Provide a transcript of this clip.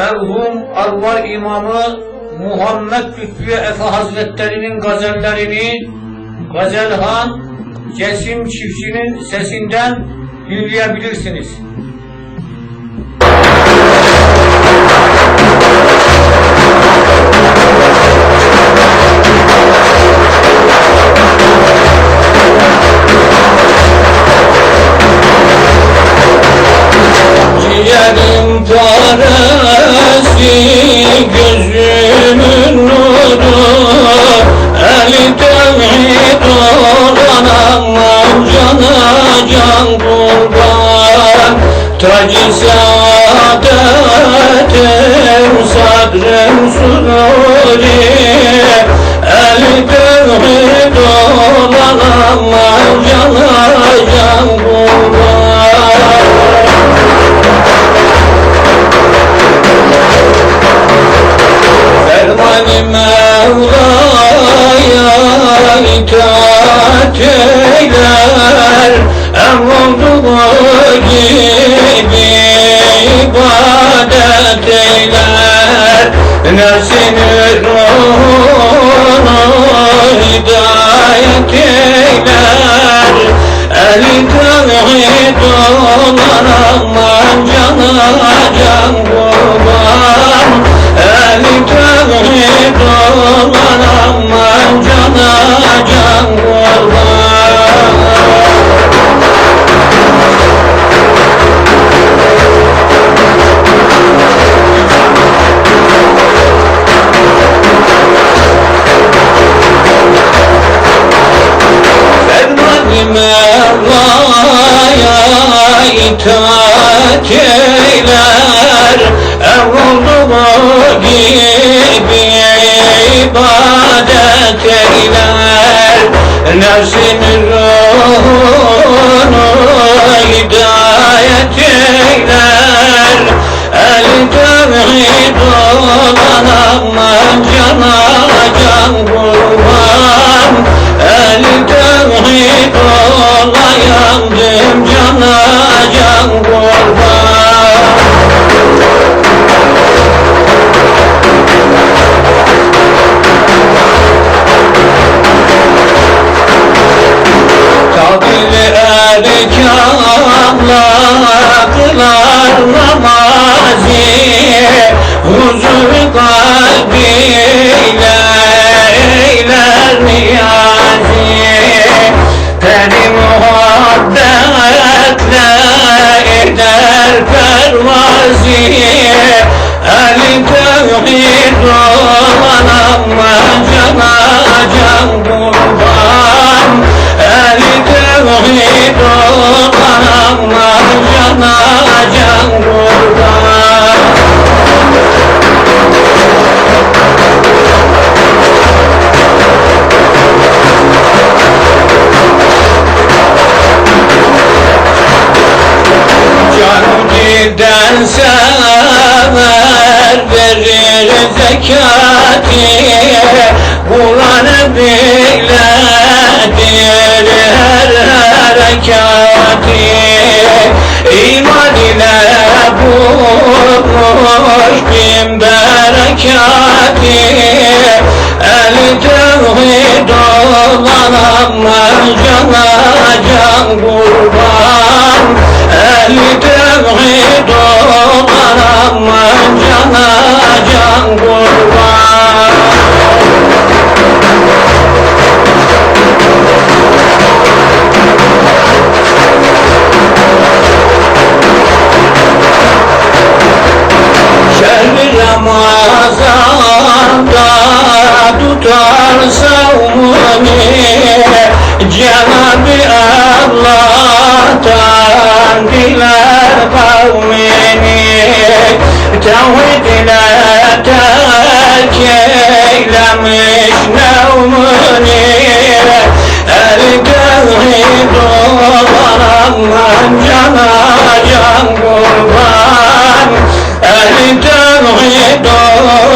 merhum Arvar İmamı Muhammed Lütfü Efe Hazretlerinin gazellerini Gazelhan Cesim Çiftçi'nin sesinden dinleyebilirsiniz. Ciğerim Tacı saadetim sadrım sururi olan Allah'ım cana can kurban Ferman-ı Mevla'ya itaat eyler Emrolduğu gibi Sinu Mevla'ya itaat eyler. Emrolduğu gibi ibadet eyler. Nefsini erkanlar kılar namazı Huzur kalbiyle giden sever verir zekati Kur'an biledir her harekati İman ile bulmuş bin berekati El tevhid olan aman Romanie.